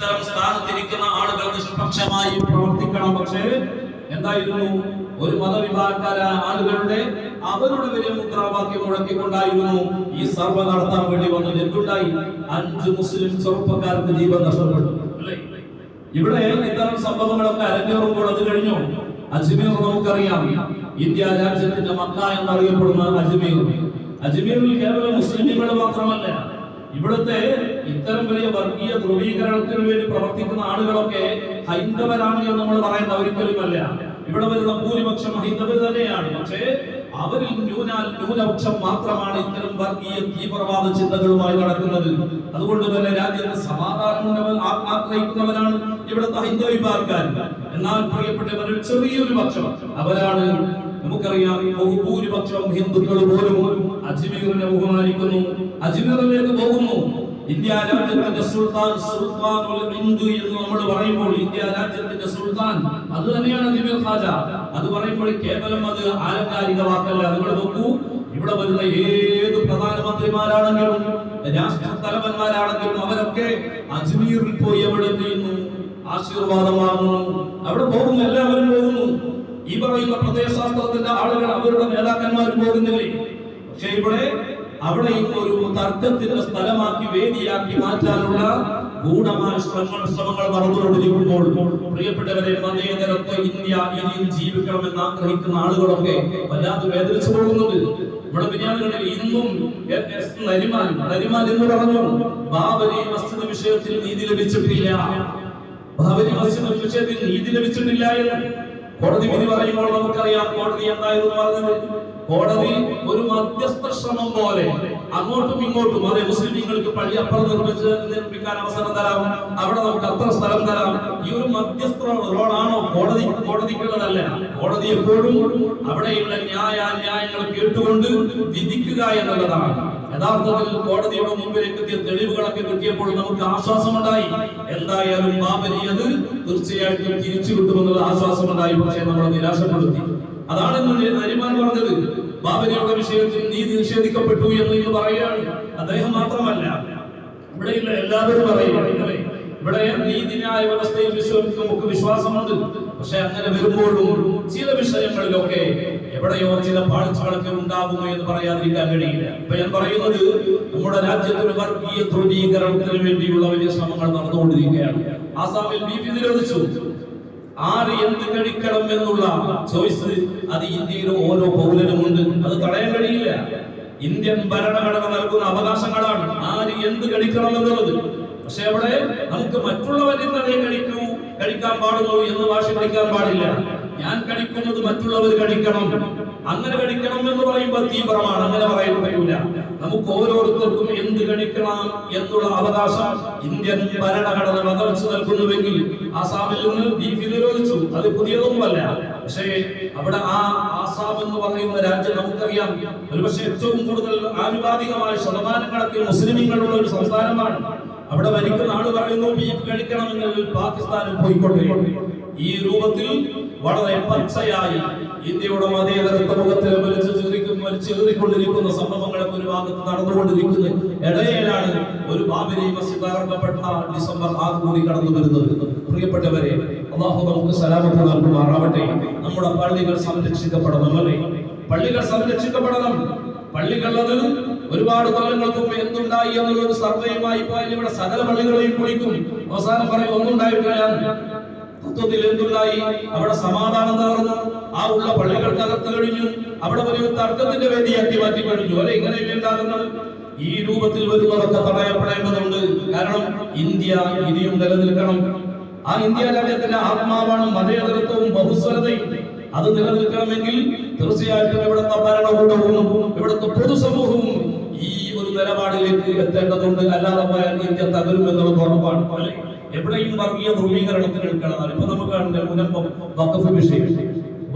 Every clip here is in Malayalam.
ഇത്തരം സ്ഥാനത്തിരിക്കുന്ന ആളുകൾ നിഷ്പക്ഷമായി പ്രവർത്തിക്കണം. പക്ഷേ എന്തായിരുന്നു? ഒരു മതവിഭാഗക്കാരായ ആളുകളുടെ അവരുടെ വലിയ മുദ്രാവാക്യം മുഴക്കിക്കൊണ്ടായിരുന്നു ഈ സർവ നടത്താൻ വേണ്ടി വന്നത്. എന്തുണ്ടായി? അഞ്ച് മുസ്ലിം ചെറുപ്പക്കാർക്ക് ജീവൻ നഷ്ടപ്പെട്ടു. ഇവിടെ ഇത്തരം സംഭവങ്ങളൊക്കെ അരങ്ങേറുമ്പോൾ അത് കഴിഞ്ഞു? അജ്മീർ നമുക്കറിയാം. ഇന്ത്യ രാജ്യത്തിന്റെ മക്ക എന്നറിയപ്പെടുന്ന അജ്മീർ. അജ്മീറിൽ കേവലം മുസ്ലിമുകൾ മാത്രമല്ല. ഇവിടുത്തെ ഇത്തരം വലിയ വർഗീയ ധ്രുവീകരണത്തിന് വേണ്ടി പ്രവർത്തിക്കുന്ന ആളുകളൊക്കെ ഹൈന്ദവരാണ് എന്ന് നമ്മൾ പറയുന്ന ഒരിക്കലുമല്ല ഇവിടെ വരുന്ന ഭൂരിപക്ഷം ഹൈന്ദവർ തന്നെയാണ്. പക്ഷേ അവരിൽ ന്യൂനാൽ ന്യൂനപക്ഷം മാത്രമാണ് ഇത്തരം വർഗീയ തീവ്രവാദ ചിന്തകളുമായി നടക്കുന്നത്. അതുകൊണ്ട് തന്നെ രാജ്യത്തെ സമാധാനം ആഗ്രഹിക്കുന്നവരാണ് ഇവിടുത്തെ ഹൈന്ദവ വിഭാഗക്കാർ. എന്നാൽ പ്രിയപ്പെട്ടവരിൽ ചെറിയൊരു പക്ഷം അവരാണ് നമുക്കറിയാം ബഹുഭൂരിപക്ഷം ഹിന്ദുക്കൾ പോലും അജ്മീറിനെ ബഹുമാനിക്കുന്നു. അജ്മീറിലേക്ക് പോകുന്നു. ഇന്ത്യ രാജ്യത്തിന്റെ സുൽത്താൻ സുൽത്താനുൽ ഹിന്ദു എന്ന് നമ്മൾ പറയുമ്പോൾ ഇന്ത്യ രാജ്യത്തിന്റെ സുൽത്താൻ അത് തന്നെയാണ് അജ്മീർ ഖാജ. അത് പറയുമ്പോൾ കേവലം അത് ആലങ്കാരിക വാക്കല്ല. നിങ്ങൾ നോക്കൂ ഇവിടെ വരുന്ന ഏത് പ്രധാനമന്ത്രിമാരാണെങ്കിലും രാഷ്ട്ര തലവന്മാരാണെങ്കിലും അവരൊക്കെ അജ്മീറിൽ പോയി എവിടെ ചെയ്യുന്നു ആശീർവാദം വാങ്ങുന്നു. അവിടെ പോകുന്നു എല്ലാവരും പോകുന്നു. ഈ പറയുന്ന പ്രദേശാസ്ത്രത്തിന്റെ ആളുകൾ അവരുടെ നേതാക്കന്മാർ പോകുന്നില്ലേ? പക്ഷെ ഇവിടെ അവിടെ ഒരു തർക്കത്തിന്റെ സ്ഥലമാക്കി വേദിയാക്കി മാറ്റാനുള്ള ഗൂഢമായ ശ്രമങ്ങൾ ശ്രമങ്ങൾ നടന്നുകൊണ്ടിരിക്കുമ്പോൾ പ്രിയപ്പെട്ടവരെ മതേതരത്വ ഇന്ത്യ ഇനിയും ജീവിക്കണമെന്ന് ആഗ്രഹിക്കുന്ന ആളുകളൊക്കെ വല്ലാതെ വേദനിച്ചു പോകുന്നത് ഇവിടെ വിജ്ഞാനികളിൽ ഇന്നും നരിമാൻ നരിമാൻ എന്ന് പറഞ്ഞു ബാബരി മസ്ജിദ് വിഷയത്തിൽ നീതി ലഭിച്ചിട്ടില്ല. ബാബരി മസ്ജിദ് വിഷയത്തിൽ നീതി ലഭിച്ചിട്ടില്ല എന്ന് കോടതി വിധി പറയുമ്പോൾ നമുക്കറിയാം കോടതി എന്തായിരുന്നു പറഞ്ഞത്? കോടതി ഒരു മധ്യസ്ഥ ശ്രമം പോലെ അങ്ങോട്ടും ഇങ്ങോട്ടും അതെ മുസ്ലിമീങ്ങൾക്ക് പള്ളി അപ്പുറം നിർമ്മിച്ച് നിർമ്മിക്കാൻ അവസരം തരാം. അവിടെ നമുക്ക് അത്ര സ്ഥലം തരാം. ഈ ഒരു മധ്യസ്ഥ റോളാണോ കോടതി? കോടതിക്കുള്ളതല്ല. കോടതി എപ്പോഴും അവിടെയുള്ള ന്യായ ന്യായങ്ങൾ കേട്ടുകൊണ്ട് വിധിക്കുക എന്നുള്ളതാണ്. യഥാർത്ഥത്തിൽ കോടതിയുടെ മുമ്പിലേക്ക് എത്തിയ തെളിവുകളൊക്കെ കിട്ടിയപ്പോൾ നമുക്ക് ആശ്വാസമുണ്ടായി. എന്തായാലും ബാബരി അത് തീർച്ചയായിട്ടും തിരിച്ചു കിട്ടുമെന്നുള്ള ആശ്വാസമുണ്ടായി. പക്ഷേ നമ്മൾ നിരാശപ്പെടുത്തി. അതാണ് അരിമാൻ പറഞ്ഞത്. ബാബരിയുടെ വിഷയത്തിൽ നീതി നിഷേധിക്കപ്പെട്ടു എന്ന് ഇന്ന് പറയുകയാണ്. അദ്ദേഹം മാത്രമല്ല ഇവിടെയുള്ള എല്ലാവരും പറയുകയാണ് ഇവിടെ നീതിന്യായ വ്യവസ്ഥയിൽ വിശ്വസിക്കും നമുക്ക് വിശ്വാസമുണ്ട്. പക്ഷെ അങ്ങനെ വരുമ്പോഴും ചില വിഷയങ്ങളിലൊക്കെ എവിടെയോ ചില പാഴ്ചകളൊക്കെ ഉണ്ടാകുമോ എന്ന് പറയാതിരിക്കാൻ കഴിയില്ല. ഇപ്പൊ ഞാൻ പറയുന്നത് നമ്മുടെ രാജ്യത്ത് ഒരു വർഗീയ ധ്രുവീകരണത്തിന് വേണ്ടിയുള്ള വലിയ ശ്രമങ്ങൾ നടന്നുകൊണ്ടിരിക്കുകയാണ്. ആസാമിൽ ബീഫ് നിരോധിച്ചു ആര് എന്ത് കഴിക്കണം എന്നുള്ള ചോയ്സ് അത് ഇന്ത്യയിലെ ഓരോ പൗരനുമുണ്ട്. അത് തടയാൻ കഴിയില്ല. ഇന്ത്യൻ ഭരണഘടന നൽകുന്ന അവകാശങ്ങളാണ് ആര് എന്ത് കഴിക്കണം എന്നുള്ളത്. പക്ഷെ അവിടെ നമുക്ക് മറ്റുള്ളവരിൽ തന്നെ കഴിക്കൂ കഴിക്കാൻ പാടുള്ളൂ എന്ന് വാശി പിടിക്കാൻ പാടില്ല. ഞാൻ കഴിക്കുന്നത് മറ്റുള്ളവർ കഴിക്കണം അങ്ങനെ കഴിക്കണം എന്ന് പറയുമ്പോൾ തീവ്രമാണ്. അങ്ങനെ പറയാൻ പറ്റൂല. നമുക്ക് ഓരോരുത്തർക്കും എന്ത് കഴിക്കണം എന്നുള്ള അവകാശം ഇന്ത്യൻ ഭരണഘടന വകവെച്ച് നൽകുന്നുവെങ്കിൽ ആസാമിൽ നിന്ന് ബീഫ് നിരോധിച്ചു. അത് പുതിയതൊന്നുമല്ല. പക്ഷേ അവിടെ ആ ആസാം എന്ന് പറയുന്ന രാജ്യം നമുക്കറിയാം. ഒരുപക്ഷെ ഏറ്റവും കൂടുതൽ ആനുപാതികമായ ശതമാനം കണക്കിൽ മുസ്ലിമീങ്ങളുള്ള ഒരു സംസ്ഥാനമാണ്. അവിടെ ഭരിക്കുന്ന ആൾ പറയുന്നു ബീഫ് കഴിക്കണമെങ്കിൽ പാകിസ്ഥാനിൽ പോയിക്കൊണ്ടിരിക്കും ഈ രൂപത്തിൽ വളരെ പച്ചയായി ഇന്ത്യയുടെ മതേതരത്വ മുഖത്തിൽ വലിച്ചു ചീറിക്കും വലിച്ചേറിക്കൊണ്ടിരിക്കുന്ന സംഭവങ്ങളൊക്കെ ഒരു ഭാഗത്ത് നടന്നുകൊണ്ടിരിക്കുന്ന. ഇടയിലാണ് ഒരു ബാബരി മസ്ജിദ് തകർക്കപ്പെട്ട ഡിസംബർ ആറ് കൂടി കടന്നു വരുന്നത്. പ്രിയപ്പെട്ടവരെ അള്ളാഹു നമുക്ക് സലാമത്ത് നൽകുമാറാവട്ടെ. നമ്മുടെ പള്ളികൾ സംരക്ഷിക്കപ്പെടണം അല്ലേ? പള്ളികൾ സംരക്ഷിക്കപ്പെടണം. പള്ളികൾ ഒരുപാട് കൊല്ലങ്ങൾക്ക് മുമ്പ് എന്തുണ്ടായി എന്നുള്ള ഒരു സർവേയുമായി പോയാൽ ഇവിടെ സകല പള്ളികളെയും കുളിക്കും. അവസാനം പറയും ഒന്നുണ്ടായിട്ടില്ല. തത്വത്തിൽ അവിടെ സമാധാനം തകർന്നു. ആ ഉള്ള പള്ളികൾ തകർത്ത് കഴിഞ്ഞു. അവിടെ ഒരു തർക്കത്തിന്റെ വേദിയാക്കി മാറ്റി കഴിഞ്ഞു അല്ലെ ഇങ്ങനെയല്ലേ ഉണ്ടാകുന്നത്? ഈ രൂപത്തിൽ വരുന്നതൊക്കെ തടയപ്പെടേണ്ടതുണ്ട്. കാരണം ഇന്ത്യ ഇനിയും നിലനിൽക്കണം. ആ ഇന്ത്യ രാജ്യത്തിന്റെ ആത്മാവാണ് മതേതരത്വവും ബഹുസ്വരതയും. അത് നിലനിൽക്കണമെങ്കിൽ തീർച്ചയായിട്ടും ഇവിടുത്തെ ഭരണകൂടവും ഇവിടുത്തെ പൊതുസമൂഹവും ഈ ഒരു നിലപാടിലേക്ക് എത്തേണ്ടതുണ്ട്. അല്ലാതെ പോയാൽ ഇന്ത്യ തകരും എന്നുള്ളത് ഉറപ്പാണ്. എവിടെയും വർഗീയ ധ്രുവീകരണത്തിന് എടുക്കണം ഇപ്പൊ നമുക്ക് മുനമ്പം വഖഫ് വിഷയം.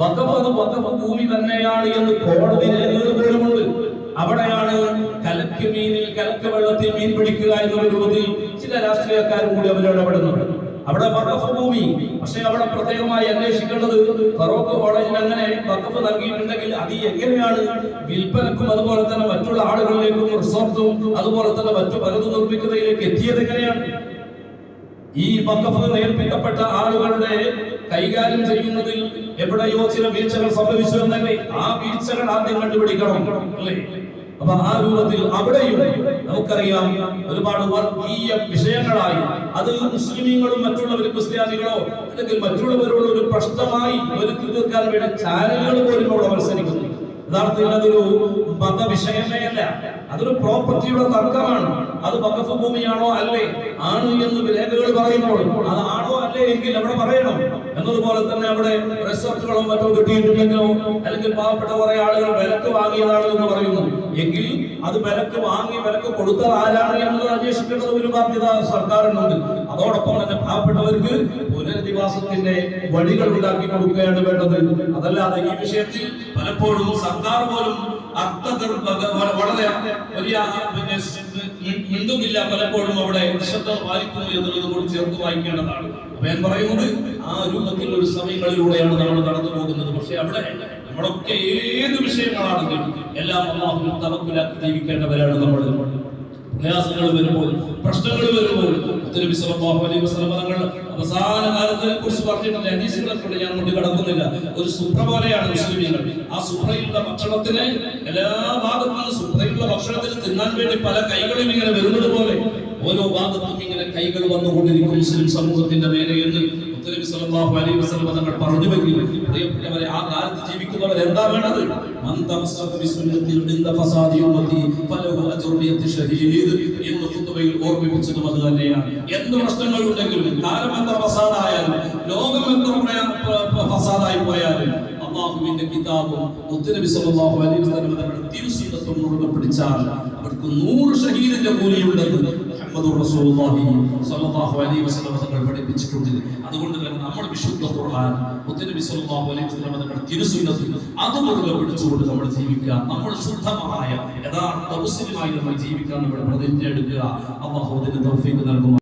വഖഫ് അത് വഖഫ് ഭൂമി തന്നെയാണ് എന്ന് കോടതി പോലുമുണ്ട്. അവിടെയാണ് കലക്ക് മീനിൽ കലക്ക് വെള്ളത്തിൽ മീൻ പിടിക്കുക എന്നുള്ള രൂപത്തിൽ ചില രാഷ്ട്രീയക്കാരും കൂടി അവർ ഇടപെടുന്നുണ്ട് അവിടെ വഖഫ് ഭൂമി. പക്ഷെ അവിടെ പ്രത്യേകമായി അന്വേഷിക്കേണ്ടത് ഫറോക്ക് കോളേജിൽ അങ്ങനെ വഖഫ് നൽകിയിട്ടുണ്ടെങ്കിൽ അത് എങ്ങനെയാണ് വിൽപ്പനക്കും അതുപോലെ തന്നെ മറ്റുള്ള ആളുകളിലേക്കും റിസോർട്ടും അതുപോലെ തന്നെ മറ്റു പലതും നിർമ്മിക്കുന്നതിലേക്ക് എത്തിയത് എങ്ങനെയാണ്? ഈ വഖഫ് ഏൽപ്പിക്കപ്പെട്ട ആളുകളുടെ കൈകാര്യം ചെയ്യുന്നതിൽ എവിടെയോ ചില വീഴ്ചകൾ സംഭവിച്ചു എന്നല്ലേ ആ വീഴ്ചകൾ ആദ്യം കണ്ടുപിടിക്കണം അല്ലേ? അപ്പൊ ആ രൂപത്തിൽ അവിടെയും നമുക്കറിയാം ഒരുപാട് വർഗീയ വിഷയങ്ങളായി. അത് മുസ്ലിമീങ്ങളും മറ്റുള്ളവർ ക്രിസ്ത്യാനികളോ അല്ലെങ്കിൽ മറ്റുള്ളവരോട് ഒരു പ്രശ്നമായി ഒരുക്കി തീർക്കാൻ വേണ്ടി ചാനലുകൾ പോലും അവിടെ മത്സരിക്കുന്നു. യഥാർത്ഥത്തിൽ അതൊരു മതവിഷയമേ അല്ല. അതൊരു പ്രോപ്പർട്ടിയുടെ തർക്കമാണ്. അത് വഖഫ് ഭൂമിയാണോ അല്ലേ? ആണ് എന്ന് രേഖകൾ പറയുമ്പോൾ അത് ആണോ അല്ലേ എങ്കിൽ അവിടെ പറയണം. എന്നതുപോലെ തന്നെ അവിടെ റിസർച്ചുകളോ മറ്റോ കിട്ടിയിട്ടുണ്ടെങ്കിലോ അല്ലെങ്കിൽ പാവപ്പെട്ട കുറെ ആളുകൾ വിലക്ക് വാങ്ങിയതാണ് എന്ന് പറയുന്നു. എങ്കിൽ അത് വിലക്ക് വാങ്ങി വിലക്ക് കൊടുത്തത് ആരാണ് എന്നത് അന്വേഷിക്കേണ്ടത് ഒരു ബാധ്യത സർക്കാരിനുണ്ട്. അതോടൊപ്പം തന്നെ പാവപ്പെട്ടവർക്ക് പുനരധിവാസത്തിന്റെ വഴികൾ ഉണ്ടാക്കി കൊടുക്കുകയാണ് വേണ്ടത്. അതല്ലാതെ ഈ വിഷയത്തിൽ പലപ്പോഴും സർക്കാർ പോലും അർത്ഥ വലിയ പിന്നെ മി- മിണ്ടുന്നില്ല പലപ്പോഴും അവിടെ ശ്രദ്ധ പാലിക്കുന്നു എന്നുള്ളത് കൂടി ചേർത്ത് വായിക്കേണ്ടതാണ്. അപ്പൊ ഞാൻ പറയുന്നത് ആ രൂപത്തിൽ ഒരു സമയങ്ങളിലൂടെയാണ് നമ്മൾ നടന്നു പോകുന്നത്. പക്ഷെ അവിടെ നമ്മളൊക്കെ ഏത് വിഷയങ്ങളാണെങ്കിലും എല്ലാം അള്ളാഹു തവക്കുലാക്കി ജീവിക്കേണ്ടവരാണ് നമ്മൾ. പ്രയാസങ്ങൾ വരുമ്പോൾ പ്രശ്നങ്ങൾ വരുമ്പോൾ നബി സല്ലല്ലാഹു അലൈഹി വസല്ലം തങ്ങൾ അവസാന കാലത്തെ കുറിച്ച് പറഞ്ഞിട്ടുണ്ട് ഹദീസുകളൊക്കെ ഞാൻ കൊണ്ട് കടക്കുന്നില്ല. ഒരു സുപ്ര പോലെയാണ് മുസ്ലിമീങ്ങൾ. ആ സുപ്രയുള്ള ഭക്ഷണത്തിന് എല്ലാ ഭാഗത്തും സുപ്രയുള്ള ഭക്ഷണത്തിന് തിന്നാൻ വേണ്ടി പല കൈകളും ഇങ്ങനെ വരുന്നത് പോലെ ഓരോ ഭാഗത്തും ഇങ്ങനെ കൈകൾ വന്നുകൊണ്ടിരിക്കും മുസ്ലിം സമൂഹത്തിന്റെ മേലെ എന്ന് മുത്തനബി സല്ലല്ലാഹു അലൈഹി വസല്ലം തങ്ങൾ പറഞ്ഞുവെങ്കിൽ പ്രിയപ്പെട്ടവരെ ആ ജീവിക്കുന്നവർ എന്താ വേണ്ടത്? ഫസാദായി പോയാലും കിതാബും സല്ലല്ലാഹു അലൈഹി വസല്ലം തങ്ങളുടെ റസൂലുള്ളാഹി അലൈഹി വസല്ലം തങ്ങൾ പഠിപ്പിച്ചിട്ടുണ്ട്. അതുകൊണ്ട് നമ്മൾ വിശുദ്ധ ഖുർആൻ മുത്തനബി സല്ലല്ലാഹു അലൈഹി വസല്ലം തങ്ങളുടെ തിരുസുന്നത്ത് അത് മുറുകെ പിടിച്ചുകൊണ്ട് നമ്മൾ ജീവിക്കുക. നമ്മൾ ശുദ്ധമായ യഥാർത്ഥ മുസ്ലിമായി നമ്മൾ ജീവിക്കാൻ നമ്മൾ പ്രതിജ്ഞ എടുക്കുക അള്ളാഹു അതിന് തൗഫീഖ് നൽകും